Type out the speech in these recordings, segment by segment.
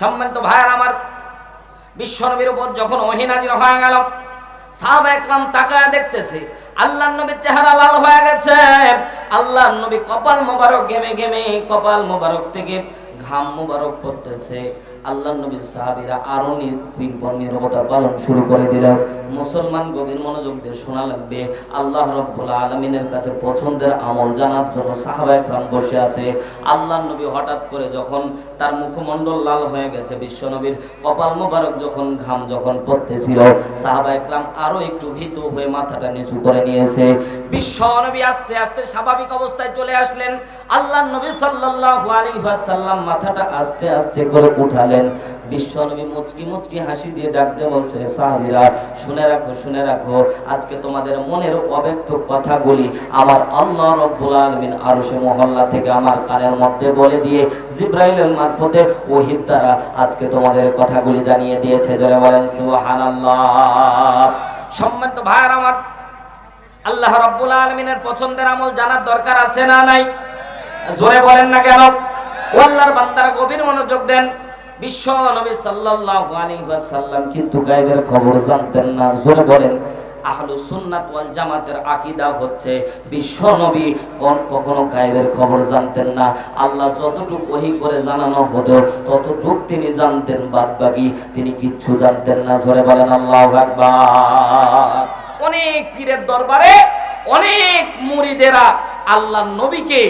সম্মানিত ভাইয়ার, আমার বিশ্বনবীর উপর যখন ওহিনাজির হয়ে গেল, সাহাবা একরাম তাকায় দেখতেছে আল্লাহ নবীর চেহারা লাল হয়ে গেছে। আল্লাহ নবী কপাল মোবারক গেমে গেমে কপাল মোবারক থেকে ঘাম মোবারক পড়তেছে। আল্লাহ নবী সাহাবীরা আরও নির্ভর নিরবতা পালন শুরু করে দিল। মুসলমান গভীর মনোযোগ দিয়ে শোনা লাগবে, আল্লাহ রব্বুল আলমিনের কাছে পছন্দের আমল জানার জন্য সাহাবা একরাম বসে আছে। আল্লাহ নবী হঠাৎ করে যখন তার মুখমণ্ডল লাল হয়ে গেছে, বিশ্ব নবীর কপাল মোবারক যখন, ঘাম যখন পড়তেছিল, সাহাবা একরাম আরও একটু ভীত হয়ে মাথাটা নিচু করে নিয়েছে। বিশ্ব নবী আস্তে আস্তে স্বাভাবিক অবস্থায় চলে আসলেন। আল্লাহ নবী সাল্লাল্লাহু আলাইহি ওয়াসাল্লাম মাথাটা আস্তে আস্তে করে উঠালেন। বিশ্ব নবী মুচকি মুচকি হাসি দিয়ে ডাকতে বলছে, সাহাবীরা, শুনে রাখো শুনে রাখো, আজকে তোমাদের মনের অব্যক্ত কথাগুলি আমার আল্লাহ রব্বুল আলামিন আরশে মহল্লা থেকে আমার কানের মধ্যে বলে দিয়ে জিব্রাইলের মারফতে ওহিদ দ্বারা আজকে তোমাদের কথাগুলি জানিয়ে দিয়েছে। যারা বলেন, সুবহানাল্লাহ। সম্মানিত ভাইয়ার আমার, আল্লাহ রব্বুল আলমিনের পছন্দের আমল জানার দরকার আছে না নাই? জোরে বলেন না কেন? আল্লাহর বান্দারা গভীর মনোযোগ দেন। বিশ্ব নবী সাল্লাল্লাহু আলাইহি ওয়াসাল্লাম কিন্তু গায়বের খবর জানতেন না। জোরে বলেন, আহলু সুন্নাত ওয়াল জামাতের আকীদা হচ্ছে বিশ্ব নবী কোন কখনো গায়বের খবর জানতেন না। আল্লাহ যতটুকু ওহী করে জানানো হতো ততটুকু তিনি জানতেন বাদ বাকি তিনি কিচ্ছু জানতেন না। জোরে বলেন, আল্লাহু আকবার। অনেক পীরের দরবারে অনেক মুরিদেরা আল্লাহ নবীকে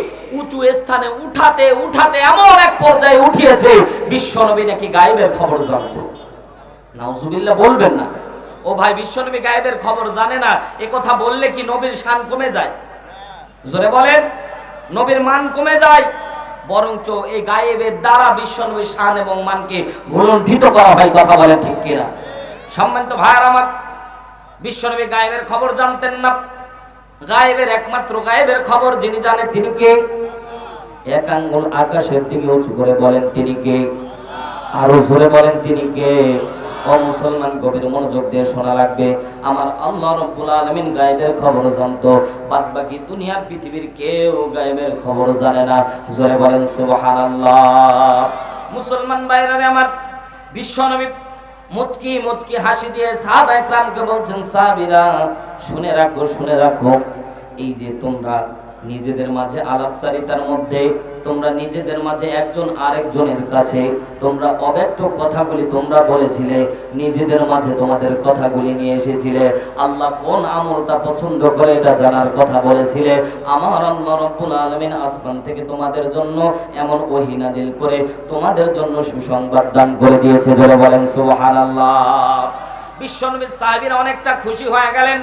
উঁচু স্থানে উঠাতে উঠাতে এমন এক পর্যায়ে উঠিয়েছে বিশ্ব নবী নাকি গায়েবের খবর জানতো। নাউজুবিল্লাহ, বলবেন না। ও ভাই বিশ্ব নবী গায়েবের খবর জানে না, এ কথা বললে কি নবীর শান কমে যায়? জোরে বলেন, নবীর মান কমে যায়। বরঞ্চ এই গায়েবের দ্বারা বিশ্ব নবীর শান এবং মানকে ভুলণ্ঠিত করা হয়, কথা বলে ঠিক কিনা? সম্মানিত ভাইয়ার আমার, বিশ্বনবী গায়েবের খবর জানতেন না। গায়েবের একমাত্র গায়েবের খবর যিনি জানেন তিনি কে? এক আঙ্গুল আকাশের দিকে উঁচু করে বলেন তিনি কে? আরও জোরে বলেন তিনি কে? ও মুসলমান গভীর মনোযোগ দিয়ে শোনা লাগবে। আমার আল্লাহ রব্বুল আলমিন গায়েবের খবর জানতো। বাদ বাকি দুনিয়ার পৃথিবীর কেউ গায়েবের খবর জানে না। জোরে বলেন সুবহানাল্লাহ। মুসলমান বাইরে আমার বিশ্বনবী মুচকি মুচকি হাসি দিয়ে সাহাব একরামকে বলছেন, সাহাবীরা, শুনে রাখো শুনে রাখো। এই যে তোমরা নিজেদের মাঝে আলাপচারিতার মধ্যে, তোমরা নিজেদের মাঝে একজন আরেকজনের কাছে, তোমরা অব্যক্ত কথাগুলি তোমরা বলেছিলে, নিজেদের মাঝে তোমাদের কথাগুলি নিয়ে এসেছিলে। আল্লাহ কোন আমলটা পছন্দ করে এটা জানার কথা বলেছিলে। আমার আল্লাহ রব্বুল আলমিন আসমান থেকে তোমাদের জন্য এমন ওহী নাজিল করে তোমাদের জন্য সুসংবাদ দান করে দিয়েছে যারা বলেন সুবহানাল্লাহ। বিশ্বনবী সাহাবীরা অনেকটা খুশি হয়ে গেলেন।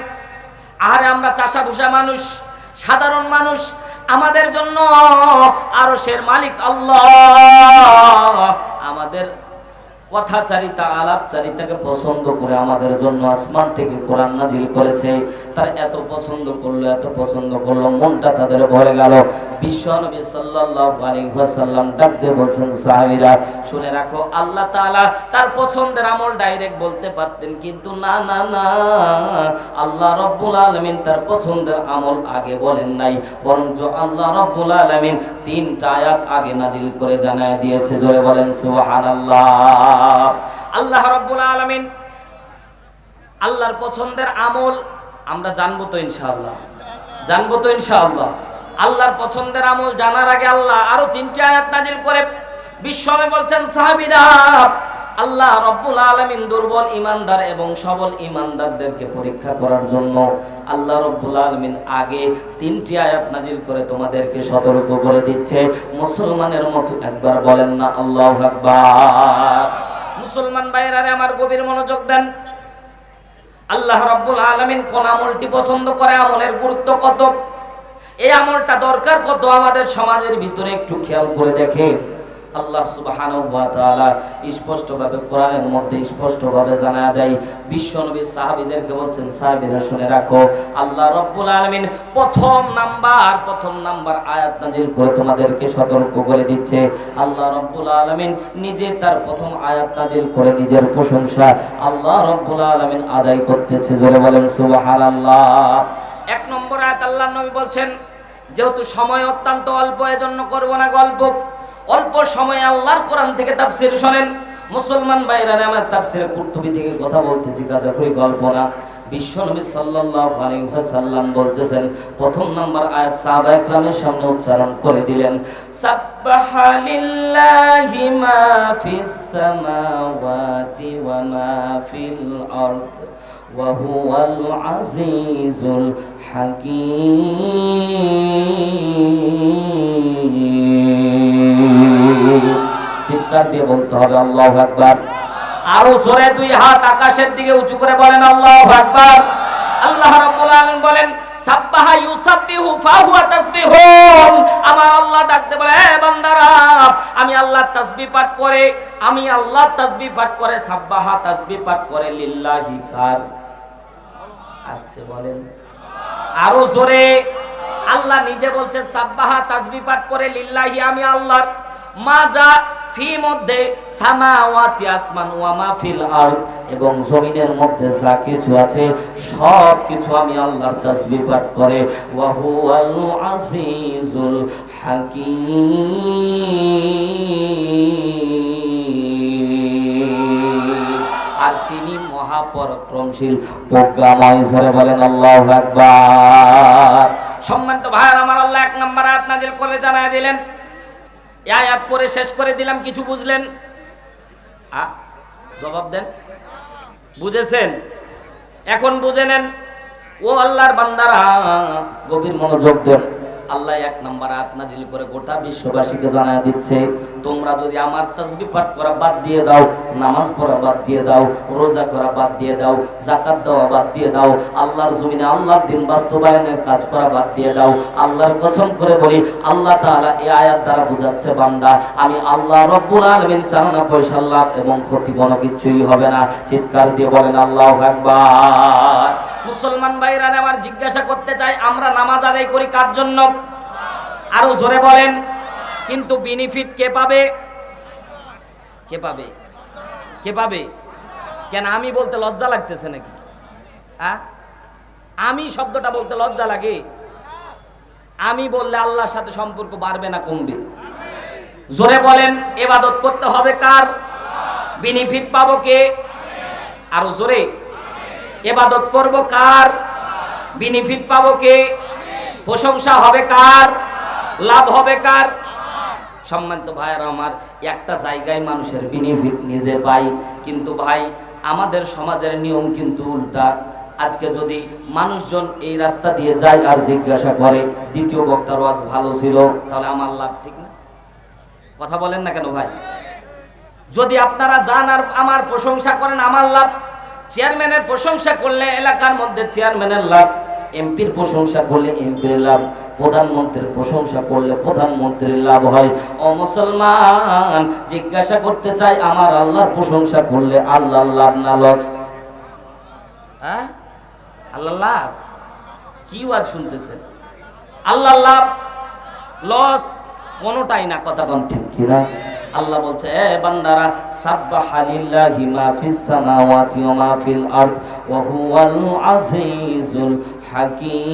আরে আমরা চাষা ভুষা মানুষ সাধারণ মানুষ আমাদের জন্য আরশের মালিক আল্লাহ। আমাদের কথাচারিতা, আলাপচারিতাকে পছন্দ করে আমাদের জন্য আসমান থেকে কোরআন নাজিল করেছে। তার এত পছন্দ করল, এত পছন্দ করল, মনটা তাদের ভরে গেল। বিশ্ব নবী সাল্লাল্লাহু আলাইহি ওয়াসাল্লাম ডাক দিয়ে বলছেন, সাহাবীরা, শুনে রাখো, আল্লাহ তাআলা তার পছন্দের আমল ডাইরেক্ট বলতে পারতেন, কিন্তু না না না, আল্লাহ রব্বুল আলামিন তার পছন্দের আমল আগে বলেন নাই। বরঞ্চ আল্লাহ রব্বুল আলামিন তিনটা আয়াত আগে নাজিল করে জানায় দিয়েছে। জোরে বলেন, সুবহানাল্লাহ। আল্লাহ রব্বুল আলামিন, আল্লাহর পছন্দের আমল আমরা জানব তো ইনশাআল্লাহ। জানব তো ইনশাআল্লাহ। আল্লাহর পছন্দের আমল জানার আগে আল্লাহ আরও তিনটি আয়াত নাজিল করে বিশ্বমে বলছেন, সাহাবীরা, আল্লাহ রব্বুল আলামিন দুর্বল ইমানদার এবং সবল ইমানদারদেরকে পরীক্ষা করার জন্য আল্লাহ রব্বুল আলামিন আগে তিনটি আয়াত নাজিল করে তোমাদেরকে সতর্ক করে দিচ্ছে। মুসলমানের মতো একবার বলেন না, আল্লাহু আকবার। মুসলমান ভাইয়েরারে আমার গভীর মনোযোগ দেন। আল্লাহ রব্বুল আলমিন কোন আমলটি পছন্দ করে, আমলের গুরুত্ব কত এই আমলটা দরকার কত? আমাদের সমাজের ভিতরে একটু খেয়াল করে দেখে আল্লাহ তাআলা স্পষ্টভাবে কোরআনের মধ্যে স্পষ্টভাবে জানা দেয় বিশ্বনবী সাহাবীদেরকে বলছেন, সাহাবীরা শুনে রাখো, আল্লাহ রব্বুল আলামিন প্রথম নাম্বার প্রথম নাম্বার আয়াত নাজিল করে তোমাদেরকে সতর্ক করে দিচ্ছে। আল্লাহ রব্বুল আলামিন নিজে তার প্রথম আয়াত নাজিল করে নিজের প্রশংসা আল্লাহ রব্বুল আলামিন আদায় করতেছে। জোরে বলেন, সুবহানাল্লাহ। এক নম্বর আয়াত আল্লাহ নবী বলছেন, যেহেতু সময় অত্যন্ত অল্প, এজন্য করব না গল্প। অল্প সময়ে আল্লাহর কোরআন থেকে তাফসির শোনেন। মুসলমান ভাইরা আমার তাফসিরে কুর্তুবি থেকে কথা বলতেছি কাজা করি, গল্প না। বিশ্বনবী সাল্লাল্লাহু আলাইহি ওয়াসাল্লাম বলতেছেন, প্রথম নাম্বার আয়াত সাহাবা একরামের সামনে উচ্চারণ করে দিলেন, সাব্বাহা মা ফিস সামাওয়াতি ওয়া মা ফিল আরদ, ওয়া হুয়াল আজিজুল হাকীম। দিয়ে বলতে হবে, আল্লাহু আকবার। আরও জোরে দুই হাত আকাশের দিকে উঁচু করে বলেন, আল্লাহু আকবার। আল্লাহ বলেন আল্লাহ আল্লাহ আল্লাহ আরও জোরে, আল্লাহ নিজে বলছে সাব্বাহা তাসবিহ পাঠ করে, লিল্লাহি, আমি আল্লাহর। মা যা ফি মধ্যে সামাওয়াতি আসমান ওয়া মা ফিল আরদ, এবং জমিনের মধ্যে যা কিছু আছে সব কিছু আমি আল্লাহর তাসবিহ পাঠ করে। ওয়া হুয়াল আজিজুল হাকীম। আর তিনি মহাপরাক্রমশীল প্রজ্ঞাময় ঝরে বলেন, আল্লাহু আকবার। সম্মানিত ভাইয়ার, আমার আল্লাহ এক নম্বর আয়াত নাজিল করে জানায় দিলেন আয়াত পরে শেষ করে দিলাম, কিছু বুঝলেন? জবাব দেন। বুঝেছেন? এখন বুঝে নেন। ও আল্লাহর বান্দারা, গভীর মনোযোগ দেন। আল্লাহ এক নম্বর আয়াত নাজিল করে গোটা বিশ্ববাসীকে জানায় দিচ্ছে তোমরা যদি আমার তাসবিহ পাঠ করা বাদ দিয়ে দাও নামাজ পড়া বাদ দিয়ে দাও রোজা করা বাদ দিয়ে দাও জাকাত দেওয়া বাদ দিয়ে দাও আল্লাহর জমিনে আল্লাহর দিন বাস্তবায়নের কাজ করা বাদ দিয়ে দাও আল্লাহর কসম করে বলি আল্লাহ তাআলা এই আয়াত দ্বারা বুঝাচ্ছে বান্দা আমি আল্লাহ রব্বুল আলামিন চান না পয়সা লাভ এবং ক্ষতি কোনো কিছুই হবে না। চিৎকার দিয়ে বলেন আল্লাহু আকবার। মুসলমান ভাইরা আমার জিজ্ঞাসা করতে চাই আমরা নামাজ আদায় করি কার জন্য? আরও জোরে বলেন। কিন্তু বেনিফিট কে পাবে? কে পাবে? কে পাবে? কেন আমি বলতে লজ্জা লাগতেছে নাকি? হ্যাঁ? আমি শব্দটা বলতে লজ্জা লাগে? আমি বললে আল্লাহর সাথে সম্পর্ক বাড়বে না কমবে জোরে বলেন, এবাদত করতে হবে কার? বেনিফিট পাবো কে? আরও জোরে। এবাদত করব কার? বেনিফিট পাবো কে? প্রশংসা হবে কার? লাভ হবে কার? সম্মানিত ভাইয়ের আমার, একটা জায়গায় মানুষের বেনিফিট নিজে পাই। কিন্তু ভাই, আমাদের সমাজের নিয়ম কিন্তু উল্টা। আজকে যদি মানুষজন এই রাস্তা দিয়ে যায় আর জিজ্ঞাসা করে, দ্বিতীয় বক্তার ওয়াজ ভালো ছিল, তাহলে আমার লাভ ঠিক না। কথা বলেন না কেন ভাই? যদি আপনারা যান আর আমার প্রশংসা করেন, আমার লাভ। চেয়ারম্যানের প্রশংসা করলে এলাকার মধ্যে চেয়ারম্যানের লাভ। এমপির প্রশংসা করলে এমপির লাভ, প্রধানমন্ত্রীর প্রশংসা করলে প্রধানমন্ত্রীর লাভ হয়। ও মুসলমান, জিজ্ঞাসা করতে চাই, আমার আল্লাহর প্রশংসা করলে আল্লাহর লাভ না লস? হ্যাঁ? আল্লাহ লাভ? কি ওয়াজ শুনতেছেন? আল্লাহ লাভ লস কোনোটাই না, কথা কোন ঠিক কিনা? আল্লাহ বলছে, এ বান্দারা, সাব্বাহা লিল্লাহি মা ফিস সামাওয়াতি ওয়া মা ফিল আরদ, ওয়া হুয়াল আজিজুল হাকীম।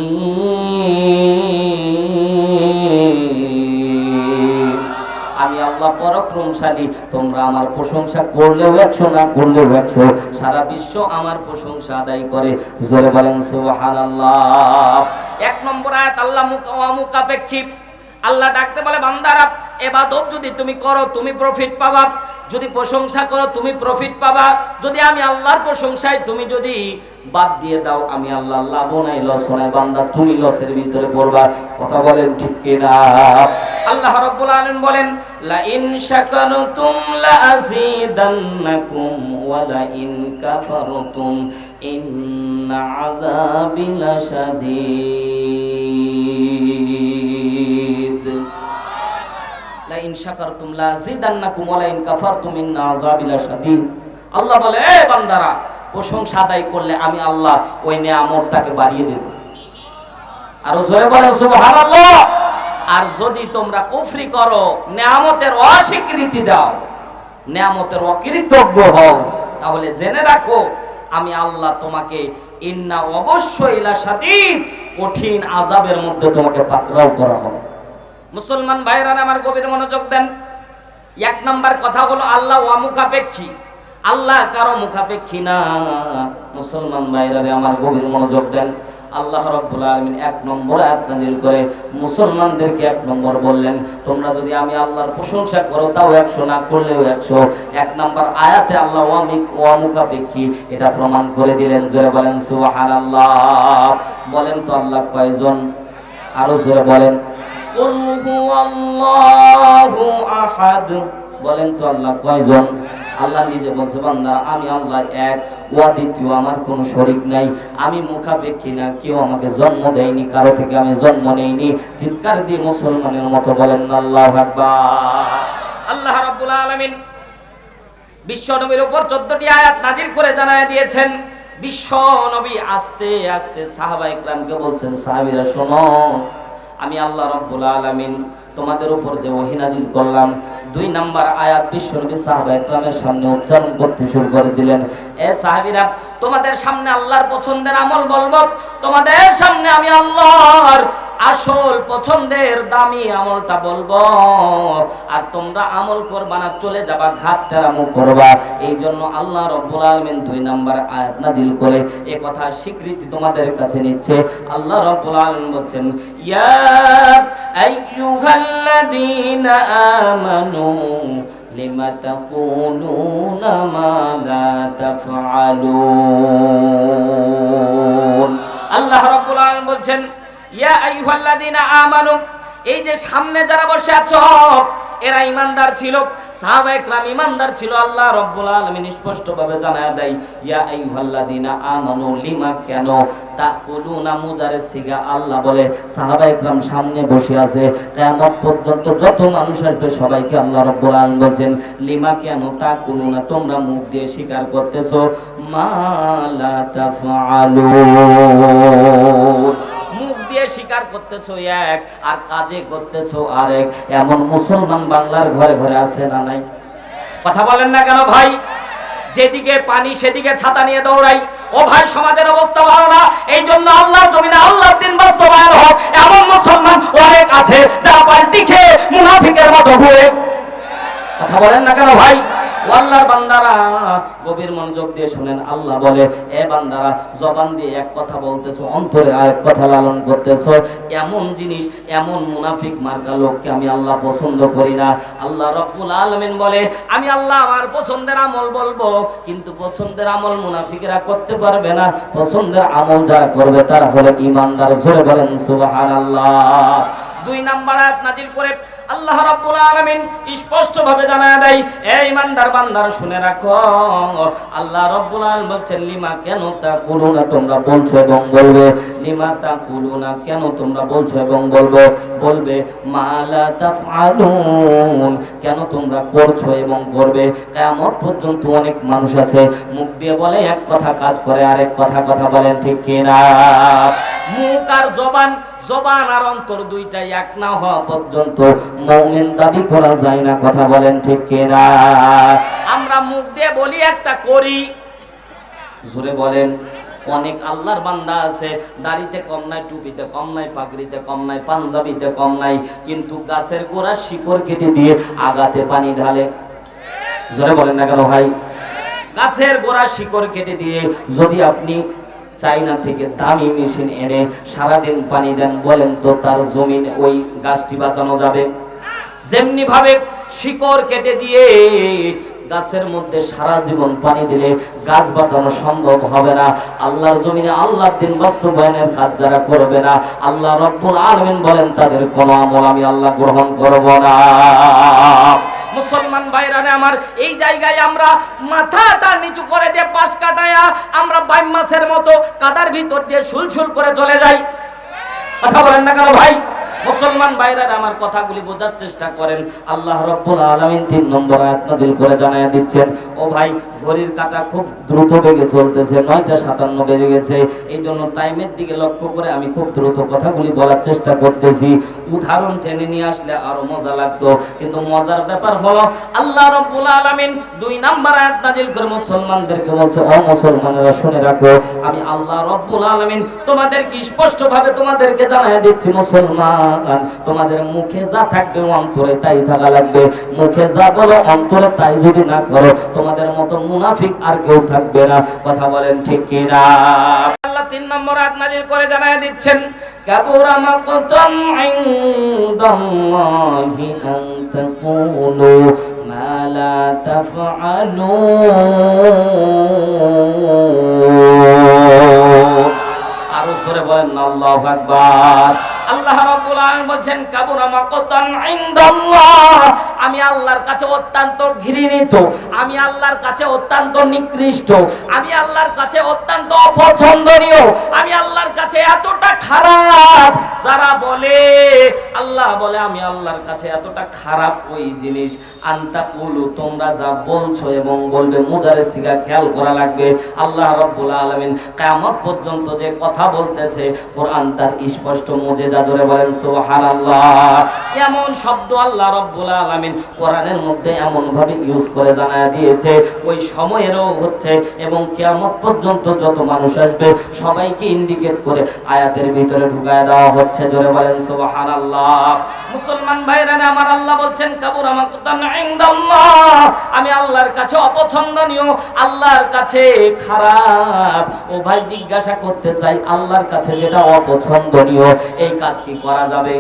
আমি আল্লাহ পরাক্রমশালী, তোমরা আমার প্রশংসা করলেও একশো, না করলেও একশো। সারা বিশ্ব আমার প্রশংসা আদায় করে। জোরে বলেন সুবহানাল্লাহ। এক নম্বর আয়াত, আল্লাহ মুকা মুকাপেক্ষী। আল্লাহ ডাকতে বলে, বান্দারা, এবাদত যদি তুমি করো, তুমি প্রফিট পাবা। যদি প্রশংসা করো, তুমি প্রফিট পাবা। যদি আমি আল্লাহর প্রশংসায় তুমি যদি বাদ দিয়ে দাও, আমি আল্লাহ লাভ নাই লস নাই। বান্দা, তুমি লসের ভিতরে পড়বা। কথা বলেন ঠিক কিনা? আল্লাহ রাব্বুল আলামিন বলেন লা ইন শাকারতুম লা আযীদান্নাকুম ওয়া লা ইন কাফারতুম ইন্না আযাবি লাশাদীদ। ইন শাকারতুম লা ওয়া ইন কাফারতুম, ইন্না লাশাদীদ। আল্লাহ বলে, এ বান্দারা, প্রশংসা আদায় করলে আমি আল্লাহ ওই নিয়ামতটাকে বাড়িয়ে দেব। আরও জোরে সুবহানাল্লাহ। আর যদি তোমরা কুফরি করো, নিয়ামতের অস্বীকৃতি দাও, নিয়ামতের অকৃতজ্ঞ হও, তাহলে জেনে রাখো, আমি আল্লাহ তোমাকে ইন্না অবশ্যই ইলা সাদীদ কঠিন আজাবের মধ্যে তোমাকে পাকড়াও করা হবে। মুসলমান ভাইরা আমার গভীর মনোযোগ দেন। এক নাম্বার কথা হলো, আল্লাহ অমুখাপেক্ষী। আল্লাহ কারও মুখাপেক্ষী না। মুসলমান ভাইরারে আমার গভীর মনোযোগ দেন। আল্লাহ রব্বুল আলমিন এক নম্বর আয়াত করে, মুসলমানদেরকে এক নম্বর বললেন, তোমরা যদি আমি আল্লাহর প্রশংসা করো, তাও একশো, না করলেও একশো। এক নম্বর আয়াতে আল্লাহ ওয়ামিক ওয়ামুখাপেক্ষী এটা প্রমাণ করে দিলেন, জোরে বলেন সুবাহান আল্লাহ বলেন তো আল্লাহ কয়জন? আরও জোরে বলেন। বলেন তো আল্লাহ কয়জন? আল্লাহ নিজে বলছে, বান্দা, আমি আল্লাহ এক ওয়া দ্বিতীয় আমার কোনো শরিক নাই। আমি মুখাপেক্ষী না, কেউ আমাকে জন্ম দেয়নি, কারও থেকে আমি জন্ম নেইনি। চিৎকার দিয়ে মুসলমানের মতো বলেন, আল্লাহ আল্লাহ রাব্বুল আলামিন বিশ্ব নবীর উপর চোদ্দটি আয়াত নাজির করে জানায় দিয়েছেন। বিশ্ব নবী আস্তে আস্তে সাহাবা ইকরামকে বলছেন, সাহাবীরা, শোনো আমি আল্লাহ রব্বুল আলামিন তোমাদের উপর যে ওহী নাজিল করলাম, দুই নাম্বার আয়াত বিশ্বনবী সাহাবা ইকরামের সামনে উচ্চারণ করতে শুরু করে দিলেন। এ সাহাবীরা, তোমাদের সামনে আল্লাহর পছন্দের আমল বলব তোমাদের সামনে আমি আল্লাহর আসল পছন্দের দামি আমলটা বলব। আর তোমরা আমল করবা না, চলে যাবা, ঘাত তেরামো করবা। এই জন্য আল্লাহ রব্বুল আলমিন দুই নাম্বার আয়াত নাজিল করে এ কথা স্বীকৃতি তোমাদের কাছে নিচ্ছে। আল্লাহ রব্বুল আলমিন বলছেন, ইয়া আইয়ুহাল্লাযীনা আমানু, লিমা তাকুলুনা মা লা তাফআলুন? আল্লাহ রাব্বুল আলামিন বলছেন আমানু, এই যে সামনে যারা বসে আছো, এরা ইমানদার ছিল ইমানদার ছিল, আল্লাহ রব্বুল আলামিন স্পষ্টভাবে জানায় দেয়, ইয়া আমানু, লিমা কেন মুজারে সিগা? আল্লাহ বলে, সাহাবা সামনে বসে আছে, কিয়ামত পর্যন্ত যত মানুষ আসবে, সবাইকে আল্লাহ রব্বুল আলামিন বলছেন, লিমা কেন তাকুলুনা? তোমরা মুখ দিয়ে স্বীকার করতেছো, মা লা তাফআলুন। দিয়ে স্বীকার করতেছো এক, আর কাজে করতেছো আরেক। এমন মুসলমান বাংলার ঘরে ঘরে আছে না নাই? কথা বলেন না কেন ভাই? যেদিকে পানি, সেদিকে ছাতা নিয়ে দৌড়াই। ও ভাই, সমাজের অবস্থা ভালো না? এই জন্য আল্লাহর জমিনে আল্লাহর দিন বাস্তবায়ন হোক। এমন মুসলমান অনেক আছে, যারা পাল্টি খেয়ে মুনাফিকের মতো ঘুরে। কথা বলেন না কেন ভাই? আল্লাহর বান্দারা গভীর মনোযোগ দিয়ে শুনেন, আল্লাহ বলে, এ বান্দারা, জবান দিয়ে এক কথা বলতেছো, অন্তরে আরেক কথা লালন করতেছো। এমন জিনিস, এমন মুনাফিক মার্কা লোককে আমি আল্লাহ পছন্দ করি না। আল্লাহ রব্বুল আলমিন বলে, আমি আল্লাহ আমার পছন্দের আমল বলব, কিন্তু পছন্দের আমল মুনাফিকরা করতে পারবে না। পছন্দের আমল যারা করবে, তারা হলে ইমানদার। জোরে বলেন সুবাহান আল্লাহ দুই নাম্বার আয়াত নাজিল করে আল্লাহ রাব্বুল আলামিন স্পষ্ট ভাবে জানায় দেয় এই ইমানদার বান্দার, শুনে রাখো। আল্লাহ রাব্বুল আলামিন বলছেন, লিমা কেন তা কুলুনা তোমরা বলছো এবং বলবে? লিমা তা কুলুনা কেন তোমরা বলছো এবং বলব? বলবে, মালা তাফআলুন, কেন তোমরা করছ এবং করবে? কিয়ামত পর্যন্ত অনেক মানুষ আছে, মুখ দিয়ে বলে, এক কথা কাজ করে, আরেক কথা কথা বলেন, ঠিক কিনা? মুখ আর জবান জবান আর অন্তর দুইটাই এক না হওয়া পর্যন্ত মুমিন দাবি করা যায় না কথা বলেন ঠিক কিনা? আমরা মুখ দিয়ে বলি একটা করি। জোরে বলেন অনেক আল্লাহর বান্দা আছে দাড়িতে কম নাই টুপিতে কম নাই পাগড়িতে কম নাই পাঞ্জাবিতে কম নাই কিন্তু গাছের গোড়া শিকড় কেটে দিয়ে আগাতে পানি ঢালে। জোরে বলেন না কেন ভাই? গাছের গোড়া শিকড় কেটে দিয়ে যদি আপনি চাইনা থেকে দামি মেশিন এনে সারাদিন পানি দেন, বলেন তো তার জমিন ওই গাছটি বাঁচানো যাবে? যেমনি ভাবে শিকড় কেটে দিয়ে গাছের মধ্যে সারা জীবন পানি দিলে গাছ বাঁচানো সম্ভব হবে না। আল্লাহর জমিনে আল্লাহর দিন বাস্তবায়নের কাজ যারা করবে না, আল্লাহ রব্বুল আলমিন বলেন, তাদের কোনো আমল আমি আল্লাহ গ্রহণ করব না। মুসলমান ভাইরানে আমার এই জায়গায় আমরা মাথাটা নিচু করে দিয়ে পাশ কাটায়া আমরা বাইম মাসের মতো কাদার ভিতর দিয়ে সুলসুল করে চলে যাই। কথা বলেন না কেন ভাই? মুসলমান বাইরের আমার কথাগুলি বোঝার চেষ্টা করেন। আল্লাহ রব্বুল আলামিন তিন নম্বর আয়াত নাযিল করে জানায় দিচ্ছেন, ও ভাই, ঘড়ির কাঁটা খুব দ্রুত বেগে চলতেছে, নয়টা সাতান্ন বেজে গেছে। এই জন্য টাইমের দিকে লক্ষ্য করে আমি খুব দ্রুত কথাগুলি বলার চেষ্টা করতেছি। উদাহরণ টেনে নিয়ে আসলে আরও মজা লাগতো। কিন্তু মজার ব্যাপার হলো, আল্লাহ রব্বুল আলামিন দুই নাম্বার আয়াত নাযিল করে মুসলমানদেরকে বলছে, ও মুসলমানেরা, শুনে রাখো, আমি আল্লাহ রব্বুল আলামিন তোমাদেরকে স্পষ্ট ভাবে তোমাদেরকে জানাই দিচ্ছি, মুসলমান। তোমাদের মুখে যা থাকবে অন্তরে তাই থাকা লাগবে। মুখে যা বলো, অন্তরে তাই যদি না করো, তোমাদের মতো মুনাফিক আর কেউ থাকবে না। কথা বলেন ঠিক কিনা আল্লাহ তিন নম্বর আয়াত নাজিল করে জানায় দিচ্ছেন, কাবুরা মাকতান ইনদাল্লাহি আন তাকুলু মা লা আরও সরে বলেন, আল্লাহু আকবার। আল্লাহ রাব্বুল আলামিন বলছেন কাবুরা মাকতান ইনদাল্লাহ। আমি আল্লাহর কাছে অত্যন্ত ঘৃণিত, আমি আল্লাহর কাছে অত্যন্ত নিকৃষ্ট, আমি আল্লাহর কাছে অত্যন্ত অপছন্দনীয়, আমি আল্লাহর কাছে এতটা খারাপ। যারা বলে, আল্লাহ বলে, আমি আল্লাহর কাছে এতটা খারাপ ওই জিনিস। আন্তা কুলু, তোমরা যা বলছো এবং বলবে, মুজারে সিগা খেয়াল করা লাগবে। আল্লাহ রব্বুল আলামিন কিয়ামত পর্যন্ত যে কথা বলতেছে, কোরআন তার স্পষ্ট মুজেজা জোরে বলেন, সুবহানাল্লাহ। এমন শব্দ আল্লাহ আলামিন কোরআনের মধ্যে এমন ভাবে ইউজ করে দিয়েছে। ওই সময়েরও হচ্ছে এবং কিয়ামত পর্যন্ত যত মানুষ আসবে, সবাইকে ইন্ডিকেট করে আয়াতের ভিতরে ঢুকায় দেওয়া হচ্ছে। জোরে বলেন, সুবহানাল্লাহ। মুসলমান ভাইরা আমার আল্লাহ বলছেন, কাবুরা আমি আল্লাহর কাছে অপছন্দনীয়, আল্লাহর কাছে খারাপ। ও ভাই, জিজ্ঞাসা করতে চাই, আল্লাহর কাছে যেটা অপছন্দনীয়, এই কাজ কি করা যাবে?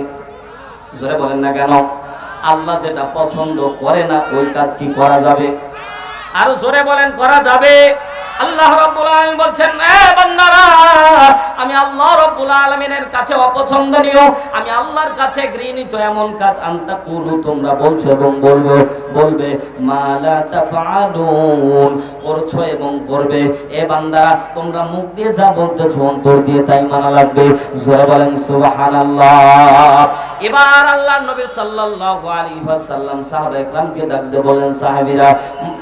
জোরে বলেন না কেন? আল্লাহ যেটা পছন্দ করে না, ওই কাজ কি করা যাবে? আরও জোরে বলেন, করা যাবে? আল্লাহ রাব্বুল আলামিন বলছেন, এ বান্দারা আমি আল্লাহ রাব্বুল আলামিনের কাছে অপছন্দনীয়, আমি আল্লাহর কাছে ঘৃণিত, এমন কাজ আনতা কুলু তোমরা বলছো এবং বলব, বলবে মালা তাফআলুন করছ এবং করবে। এ বান্দারা তোমরা মুখ দিয়ে যা বলতেছো, অন্তর দিয়ে তাই মানা লাগবে। জোরে বলেন, সুবহানাল্লাহ। এবার আল্লাহ নবী সাল্লাল্লাহু আলাইহি ওয়াসাল্লাম সাহাবা একরামকে ডাক দিয়ে বলেন, সাহাবীরা,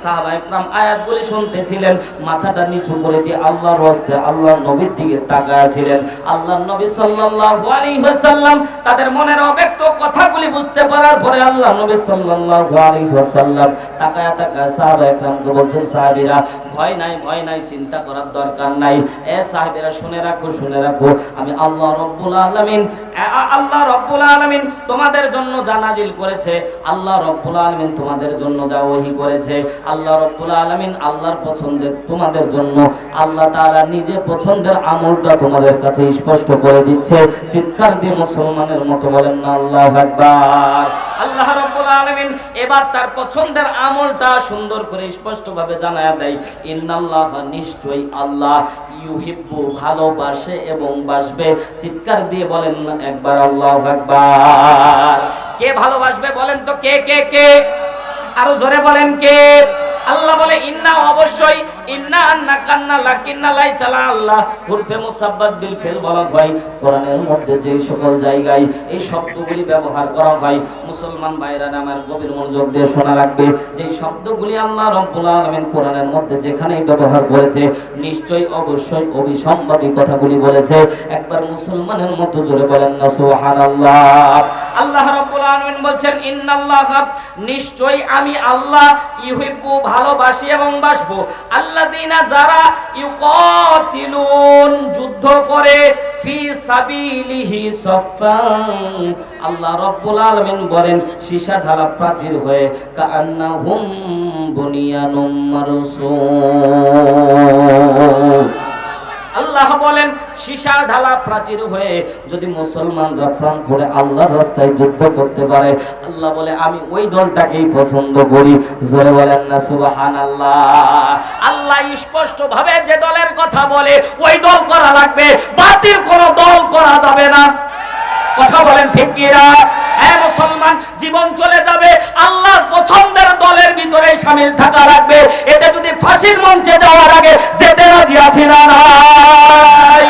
সাহাবা একরাম আয়াতগুলি শুনতেছিলেন, মাথাটা নিচু করে দিয়ে আল্লাহর রাস্তে আল্লাহর নবীর দিকে তাকায়া ছিলেন। আল্লাহর নবী সাল্লাল্লাহু আলাইহি ওয়াসাল্লাম তাদের মনের অব্যক্ত কথাগুলি বুঝতে পারার পরে আল্লাহ নবী সাল্লাল্লাহু আলাইহি ওয়াসাল্লাম তাকায়া তাকায়া সাহাবা একরামকে বলছেন, সাহাবীরা, ভয় নাই ভয় নাই, চিন্তা করার দরকার নাই। এ সাহাবীরা, শুনে রাখো শুনে রাখো, আমি আল্লাহ রব্বুল আলামিন আল্লাহ রব্বুল আলামিন তোমাদের জন্য জানাজিল করেছে, আল্লাহ রব্বুল আলামিন তোমাদের জন্য যা ওহী করেছে। আল্লাহ রব্বুল আলামিন আল্লাহর পছন্দের তোমাদের জন্য, আল্লাহ তাআলা নিজে পছন্দের আমলটা তোমাদের কাছে স্পষ্ট করে দিচ্ছে চিৎকার দিয়ে মুসলমানের মতো বলেন না আল্লাহু আকবার। আল্লাহ রব্বুল আলামিন এবার তার পছন্দের আমলটা সুন্দর করে স্পষ্টভাবে জানায়া দেয় ইন্নাল্লাহ নিশ্চয়ই আল্লাহ ইউহিব্বু ভালোবাসে এবং বাসবে। চিৎকার দিয়ে বলেন না একবার আল্লাহু আকবার। কে ভালোবাসবে বলেন তো কে কে কে? আরও জোরে বলেন কে? আল্লাহ বলে, ইন্না অবশ্যই, ইন্না আন্না কান্না লাকিন্না লাই তালা আল্লাহ। হুরফে মুসাব্বাত বিল ফেল বলা হয়। কোরআনের মধ্যে যে সকল জায়গায় এই শব্দগুলি ব্যবহার করা হয়, মুসলমান ভাইরা আমার গভীর মনোযোগ দিয়ে শোনা রাখবে যে শব্দগুলি আল্লাহ রব্বুল আলামিন কোরআনের মধ্যে যেখানেই ব্যবহার করেছে, নিশ্চয়ই অবশ্যই অবিসম্ভাবী কথাগুলি বলেছে। একবার মুসলমানের মতো জোরে বলেন না, সুবহানাল্লাহ। আল্লাহ রাব্বুল আলামিন বলছেন, ইন্নাল্লাহ, নিশ্চয়ই আমি আল্লাহ ইউহিব্বু ভালোবাসি এবং বাসবো। আল্লাহ দিনা যারা ইউকাতিলুন, যুদ্ধ করে, ফি সাবিলিহি সাফান আল্লাহ রাব্বুল আলামিন বলেন, সীসা ঢালা প্রাচীর হয়ে কান্নাহুম বুনিয়ানুম মারসুম। আল্লাহ বলেন সীসা ঢালা প্রাচীর হয়ে যদি মুসলমানরা প্রাণ করে আল্লাহ রাস্তায় যুদ্ধ করতে পারে, আল্লাহ বলে, আমি ওই দলটাকেই পছন্দ করি। জোরে বলেন না সুবাহান আল্লাহ আল্লাহ স্পষ্ট ভাবে যে দলের কথা বলে, ওই দল করা লাগবে। বাতিল কোন দল করা যাবে না। কথা বলেন ঠিক কিরা মুসলমান, জীবন চলে যাবে, আল্লাহর পছন্দের দলের ভিতরে সামিল থাকা লাগবে। এতে যদি ফাঁসির মঞ্চে যাওয়ার আগে যেতে রাজি আছি না নাই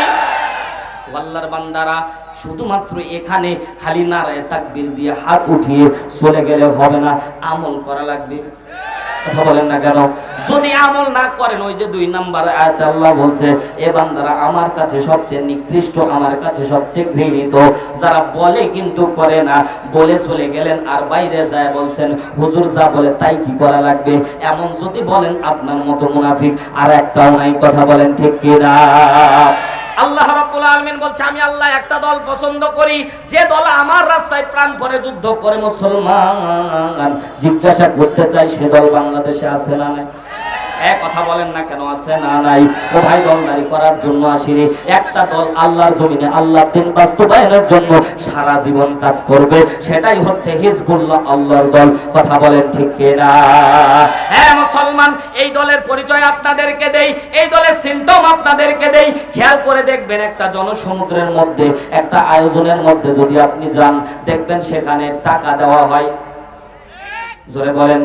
আল্লাহর বান্দারা, শুধুমাত্র এখানে খালি নারায় তাকবীর দিয়ে হাত উঠিয়ে চলে গেলে হবে না, আমল করা লাগবে। কথা বলেন না কেন? যদি আমল না করেন, ওই যে দুই নাম্বার আয়াত আল্লাহ বলছে, এ বান্দারা, আমার কাছে সবচেয়ে নিকৃষ্ট, আমার কাছে সবচেয়ে ঘৃণিত। যারা বলে কিন্তু করে না, বলে চলে গেলেন আর বাইরে যায় বলছেন, হুজুর যা বলে তাই কি করা লাগবে? এমন যদি বলেন, আপনার মতো মুনাফিক আর একটাও নাই, কথা বলেন ঠিক কি না আল্লাহ আলমিন বলছে, আমি আল্লাহ একটা দল পছন্দ করি, যে দল আমার রাস্তায় প্রাণপণে যুদ্ধ করে মুসলমান। জিজ্ঞাসা করতে চাই, সে দল বাংলাদেশে আছে না নাই? এক কথা বলেন না কেন, আছে না নাই? ও ভাই, দলদারি করার জন্য আসিনি। একটা দল আল্লাহর জমিনে, আল্লাহর দিন বাস্তবায়নের জন্য সারা জীবন কাজ করবে, সেটাই হচ্ছে হিজবুল্লাহ আল্লাহর দল। কথা বলেন ঠিক কিনা? মুসলমান এই দলের পরিচয় আপনাদেরকে দেই, এই দলের সিমটম আপনাদেরকে দেই। খেয়াল করে দেখবেন একটা জনসমুদ্রের মধ্যে, একটা আয়োজনের মধ্যে যদি আপনি যান, দেখবেন সেখানে টাকা দেওয়া হয়। জোরে বলেন।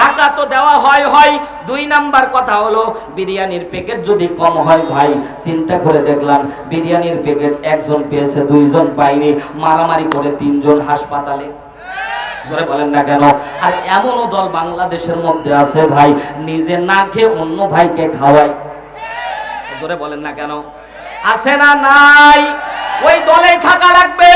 টাকা তো দেওয়া হয় হয়। দুই নাম্বার কথা হলো, বিরিয়ানির প্যাকেট যদি কম হয় ভাই, চিন্তা করে দেখলাম, বিরিয়ানির প্যাকেট একজন পেয়েছে, দুইজন পাইনি মারামারি করে তিনজন হাসপাতালে। জোরে বলেন না কেন? আর এমনও দল বাংলাদেশের মধ্যে আছে ভাই, নিজে না খেয়ে অন্য ভাইকে খাওয়ায়। জোরে বলেন না কেন? আছে না নাই? ওই দলেই থাকা লাগবে।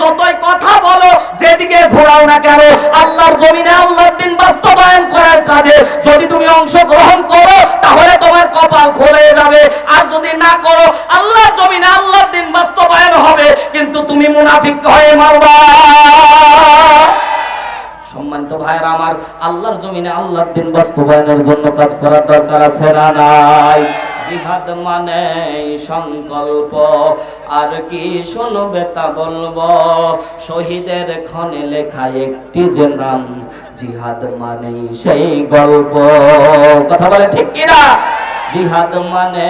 যতই কথা বলো, যেদিকে ঘোরাও না কেন, আল্লাহর জমিনে আল্লাহর দিন বাস্তবায়ন করার কাজে যদি তুমি অংশগ্রহণ করো, তাহলে তোমার কপাল খুলে যাবে। আর যদি না করো, আল্লাহর জমিনে আল্লাহর দিন বাস্তবায়ন হবে, কিন্তু তুমি মুনাফিক হয়ে মারবা। সম্মানিত ভাইয়েরা, আমার আল্লাহর জমিনে আল্লাহর দিন বাস্তবায়নের জন্য কাজ করার দরকার আছে না নাই? জিহাদ মানে সংকল্প। আর কি শুনবে তা বলব? শহীদের ক্ষণে লেখা একটি যে নাম, জিহাদ মানে সেই গল্প। কথা বলে ঠিক কিনা? জিহাদ মানে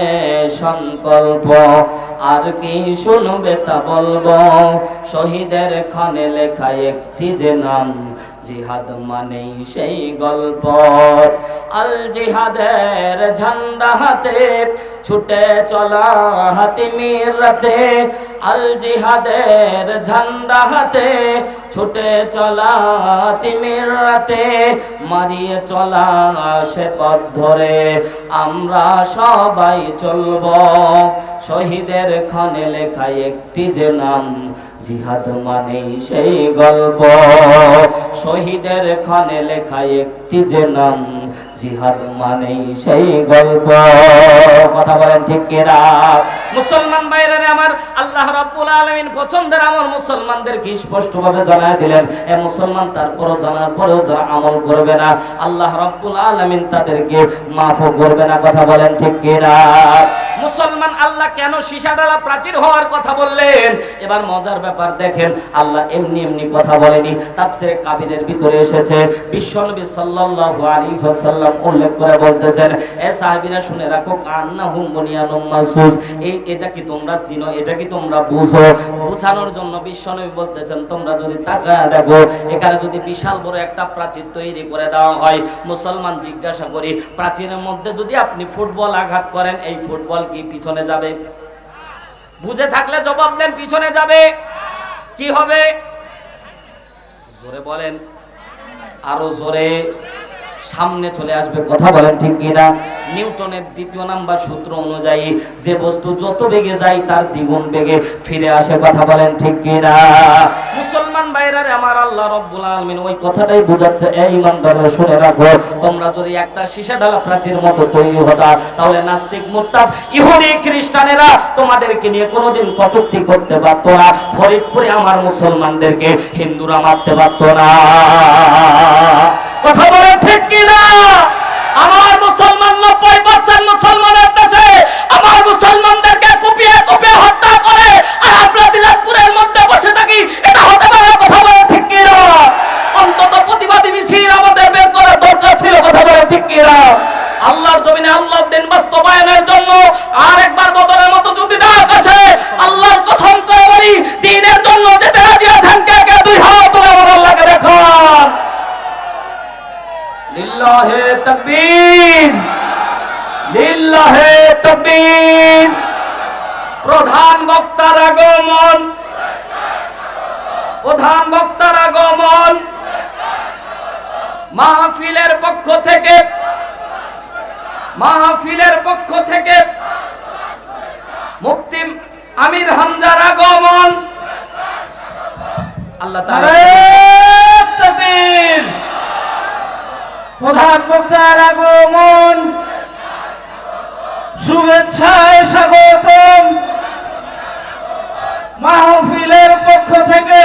সংকল্প। আর কি শুনবে তা বলব? শহীদের ক্ষণে লেখা একটি যে নাম জিহাদ মানেই সেই গল্প। আল জিহাদের ঝান্ডা হাতে ছুটে চলা হাতি মিরাতে আল জিহাদের ঝান্ডা হাতে ছুটে চলা হাতি মিরাতে মারিয়ে চলা সে পথ ধরে আমরা সবাই চলব। শহীদের ক্ষণে লেখা একটি যে নাম জিহাদ মানেই সেই গল্প। শহীদের ক্ষণে লেখা একটি যে নাম, জিহাদ মানেই সেই গল্প। কথা বলেন ঠিক কিনা? মুসলমান বাইরে আমার আল্লাহ রাব্বুল আলামিন পছন্দের আমল মুসলমানদেরকে স্পষ্টভাবে জানায় দিলেন। এ মুসলমান তারপরও জানার পরেও যারা আমল করবে না, আল্লাহ রাব্বুল আলামিন তাদেরকে মাফও করবে না। কথা বলেন ঠিক কিনা? মুসলমান আল্লাহ কেন সীসা প্রাচীর হওয়ার কথা বললেন? এবার মজার ব্যাপার দেখেন, আল্লাহ এমনি এমনি কথা বলেনি। তাফসিরে কাবিরের ভিতরে এসেছে, বিশ্বনবী সাল্লাল্লাহু আলাইহি ওয়াসাল্লাম উল্লেখ করে বলতেছেন, এ সাহাবীরা শুনে রাখো, কান্নাহুম বুনিয়ানুম মাসুস এই, এটা কি তোমরা চিনো, এটা কি তোমরা বুঝো? বোঝানোর জন্য বিশ্বনবী বলতেছেন, তোমরা যদি তাকায় দেখো, এখানে যদি বিশাল বড় একটা প্রাচীর তৈরি করে দেওয়া হয়, মুসলমান জিজ্ঞাসা করি, প্রাচীরের মধ্যে যদি আপনি ফুটবল আঘাত করেন, এই ফুটবল কি পিছনে যাবে? বুঝে থাকলে জবাব দেন, পিছনে যাবে। কি হবে? জোরে বলেন। আরও জোরে। সামনে চলে আসবে, কথা বলেন ঠিক কিনা? নিউটনের দ্বিতীয় নাম্বার সূত্র অনুযায়ী যে বস্তু যত বেগে যায়, তার দ্বিগুণ বেগে ফিরে আসে, কথা বলেন ঠিক কিনা? মুসলমান ভাইরারে আমার আল্লাহ রব্বুল আলামিন ওই কথাটাই বোঝাচ্ছে এই ইমানদাররা, শুনে রাখো, তোমরা যদি একটা সীসা ঢালা প্রাচীর মতো তৈরি হতা, তাহলে নাস্তিক মুরতাদ ইহুদি, খ্রিস্টানেরা তোমাদেরকে নিয়ে কোনোদিন কটূক্তি করতে পারতো না, ফরিদপুরে আমার মুসলমানদেরকে হিন্দুরা মারতে পারতো না। কথা বলে ঠিক কিনা? আমার মুসলমান নব্বই পার্সেন্ট মুসলমানের দেশে, আমার মুসলমানদেরকে কুপিয়ে কুপিয়ে হত্যা করে আর আমরা মধ্যে বসে থাকি, এটা হতে পারে কথা বলে ঠিক কিনা? অন্তত প্রতিবাদী মিছিল আমাদের বের করার দরকার ছিল, কথা বলে ঠিক আল্লাহর জমিনে আল্লাহর দিন বাস্তবায়নের জন্য আর একবার বদলের মতো যদি ডাক আসে, আল্লাহর কসম করে বলি দিনের জন্য যেতে রাজি আছেন কে কে দুই হাত তুলে আমার আল্লাহকে দেখান লিল্লাহে তাকবীর লিল্লাহে তাকবীর প্রধান বক্তার আগমন প্রধান বক্তার আগমন মাহফিলের পক্ষ থেকে, মাহফিলের পক্ষ থেকে মুফতি আমির হামজার আগমন। আল্লাহ প্রধান বক্তার আগমন। শুভেচ্ছায় স্বাগতম। মাহফিলের পক্ষ থেকে